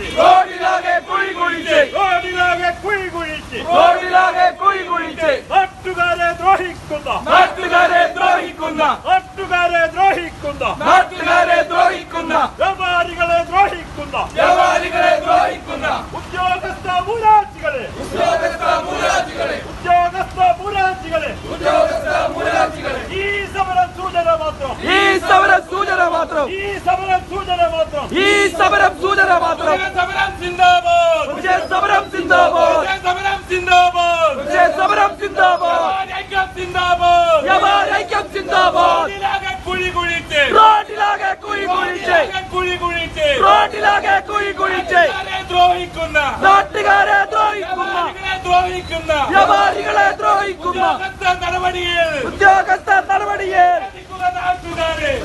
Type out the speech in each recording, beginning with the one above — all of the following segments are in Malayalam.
குடிச்சு ரோட்டிலாக குழி குடிச்சு ரோட்டிலாக குழி குடிச்சு ரோட்டிலாக குழி குடிச்சு നാട്ടുകാരെ ദ്രോഹിക്കുന്ന നാട്ടുകാരെ ദ്രോഹിക്കുന്ന നാട്ടുകാരെ ദ്രോഹിക്കുന്ന നാട്ടുകാരെ ദ്രോഹിക്കുന്ന വ്യാപാരികളെ ദ്രോഹിക്കുന്ന വ്യാപാരികളെ ദ്രോഹിക്കുന്ന ഉദ്യോഗസ്ഥ മൂരാജികളെ ഉദ്യോഗസ്ഥ മൂരാജികളെ ഉദ്യോഗസ്ഥ മൂരാജികളെ ഉദ്യോഗസ്ഥ മൂരാജികളെ ഈ സമര സൂചന മാത്രം ഈ സമര സൂചന മാത്രം ഈ സമര സൂചന മാത്രം ഈ സമരം സിന്ദാബാദ് ഇതിലാകെ കുഴി കുഴിച്ച്. റോഡിലാകെ കുഴി കുഴിച്ച്. ഇതിലാകെ കുഴി കുഴിച്ച്. റോഡിലാകെ കുഴി കുഴിച്ച്. നാട്ടുകാരെ ദ്രോഹിക്കുന്ന. നാട്ടുകാരെ ദ്രോഹിക്കുന്ന. വ്യാപാരികളെ ദ്രോഹിക്കുന്ന. വ്യാപാരികളെ ദ്രോഹിക്കുന്ന. ഉദ്യോഗസ്ഥ നടപടിയിൽ ഉദ്യോഗസ്ഥ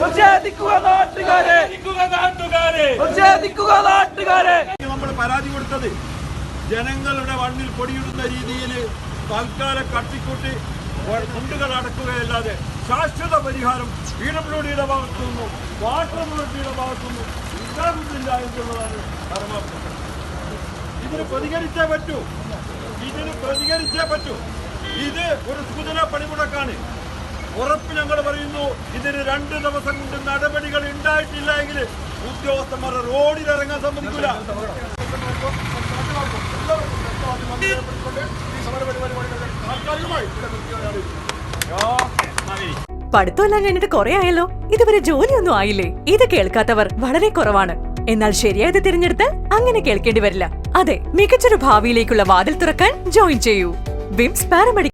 പ്രതിഷേധിക്കുക നാട്ടുകാരെ. പ്രതിഷേധിക്കുക നാട്ടുകാരെ. പ്രതിഷേധിക്കുക നാട്ടുകാരെ. നമ്മൾ പരാതി കൊടുത്തത് ജനങ്ങളുടെ മണ്ണിൽ പൊടിയിടുന്ന രീതിയിൽ തൽക്കാലം കട്ടിക്കൂട്ടി കുണ്ടുകൾ അടക്കുകയല്ലാതെ ശാശ്വത പരിഹാരം പി ഡബ്ല്യു ഡിയുടെ ഭാഗത്തുനിന്നും വാട്ടർ അതോറിറ്റിയുടെ ഭാഗത്തുനിന്നും ഉണ്ടാകുന്നില്ല എന്നുള്ളതാണ് പരമാർത്ഥം. ഇതിന് പ്രതികരിച്ചേ പറ്റൂ. ഇതിന് പ്രതികരിച്ചേ പറ്റൂ. ഇത് ഒരു സൂചന പണിമുടക്കാണ്. ഉറപ്പ് ഞങ്ങൾ പറയുന്നു ഇതിന് രണ്ട് ദിവസം കൊണ്ട് നടപടികൾ ഉണ്ടായിട്ടില്ല എങ്കിൽ ഉദ്യോഗസ്ഥന്മാരെ റോഡിലിറങ്ങാൻ സമ്മതിക്കില്ല പഠിത്തമെല്ലാം കഴിഞ്ഞിട്ട് കുറെ ആയല്ലോ. ഇതുവരെ ജോലിയൊന്നും ആയില്ലേ? ഇത് കേൾക്കാത്തവർ വളരെ കുറവാണ്. എന്നാൽ ശരിയായത് തിരഞ്ഞെടുത്ത് അങ്ങനെ കേൾക്കേണ്ടി വരില്ല. അതെ മികച്ചൊരു ഭാവിയിലേക്കുള്ള വാതിൽ തുറക്കാൻ ജോയിൻ ചെയ്യൂ. വിംസ് പാരമെഡിക്കൽ